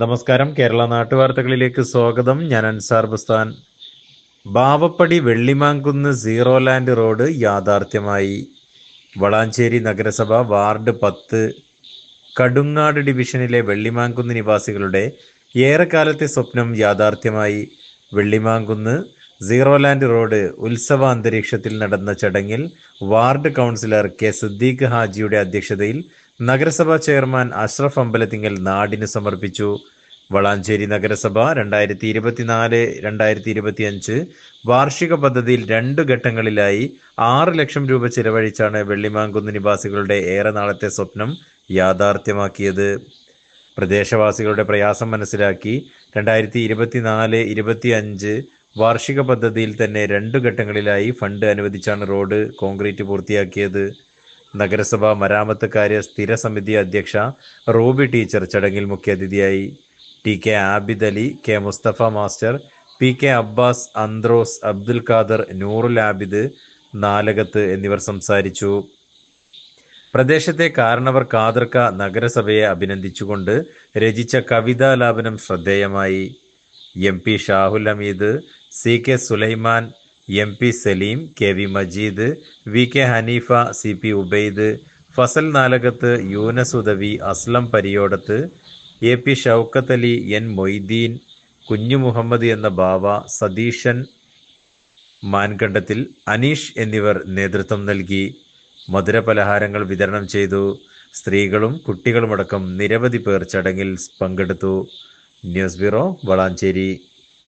നമസ്കാരം. കേരള നാട്ടുവാർത്തകളിലേക്ക് സ്വാഗതം. ഞാൻ Ansar Bustan. Bavappadi Vellimankunnu zero land road യാഥാർത്ഥ്യമായി. വളാഞ്ചേരി നഗരസഭ വാർഡ് പത്ത്. കടുങ്ങാട് ഡിവിഷനിലെ വെള്ളിമാങ്കുന്ന് നിവാസികളുടെ ഏറെക്കാലത്തെ സ്വപ്നം യാഥാർത്ഥ്യമായി. വെള്ളിമാങ്കുന്ന് സീറോ ലാൻഡ് റോഡ് ഉത്സവ അന്തരീക്ഷത്തിൽ നടന്ന ചടങ്ങിൽ വാർഡ് കൗൺസിലർ കെ സിദ്ദീഖ് ഹാജിയുടെ അധ്യക്ഷതയിൽ നഗരസഭാ ചെയർമാൻ അഷ്റഫ് അമ്പലത്തിങ്കൽ നാടിന് സമർപ്പിച്ചു. വളാഞ്ചേരി നഗരസഭ രണ്ടായിരത്തി ഇരുപത്തിനാല് രണ്ടായിരത്തി ഇരുപത്തി അഞ്ച് വാർഷിക പദ്ധതിയിൽ രണ്ട് ഘട്ടങ്ങളിലായി ആറ് ലക്ഷം രൂപ ചിലവഴിച്ചാണ് വെള്ളിമാങ്കുന്ന് നിവാസികളുടെ ഏറെ നാളത്തെ സ്വപ്നം യാഥാർത്ഥ്യമാക്കിയത്. പ്രദേശവാസികളുടെ പ്രയാസം മനസ്സിലാക്കി രണ്ടായിരത്തി ഇരുപത്തിനാല് ഇരുപത്തി അഞ്ച് വാർഷിക പദ്ധതിയിൽ തന്നെ രണ്ട് ഘട്ടങ്ങളിലായി ഫണ്ട് അനുവദിച്ചാണ് റോഡ് കോൺക്രീറ്റ് പൂർത്തിയാക്കിയത്. നഗരസഭ മരാമത്ത് കാര്യ സ്ഥിര സമിതി അധ്യക്ഷ റോബി ടീച്ചർ ചടങ്ങിൽ മുഖ്യാതിഥിയായി T K Abid Ali K Mustafa master P K Abbas Anthros Abdul Khader Noorul Abid Nalakath എന്നിവർ സംസാരിച്ചു. പ്രദേശത്തെ കാരണവർ കാതർക്ക നഗരസഭയെ അഭിനന്ദിച്ചുകൊണ്ട് രചിച്ച കവിതാലാപനം ശ്രദ്ധേയമായി. M P Shahul Ameed C K Sulaiman M P Salim K V Majeed V K Hanifa C P Ubaid Fasal Nalakath Yunus Udavi Aslam Pariyodath A P Shoukath Ali N Moideen Kunju Muhammad എന്ന ബാവ സതീശൻ മാൻകണ്ടത്തിൽ അനീഷ് എന്നിവർ നേതൃത്വം നൽകി. മധുരപലഹാരങ്ങൾ വിതരണം ചെയ്തു. സ്ത്രീകളും കുട്ടികളുമടക്കം നിരവധി പേർ ചടങ്ങിൽ പങ്കെടുത്തു. News bureau Valanchery.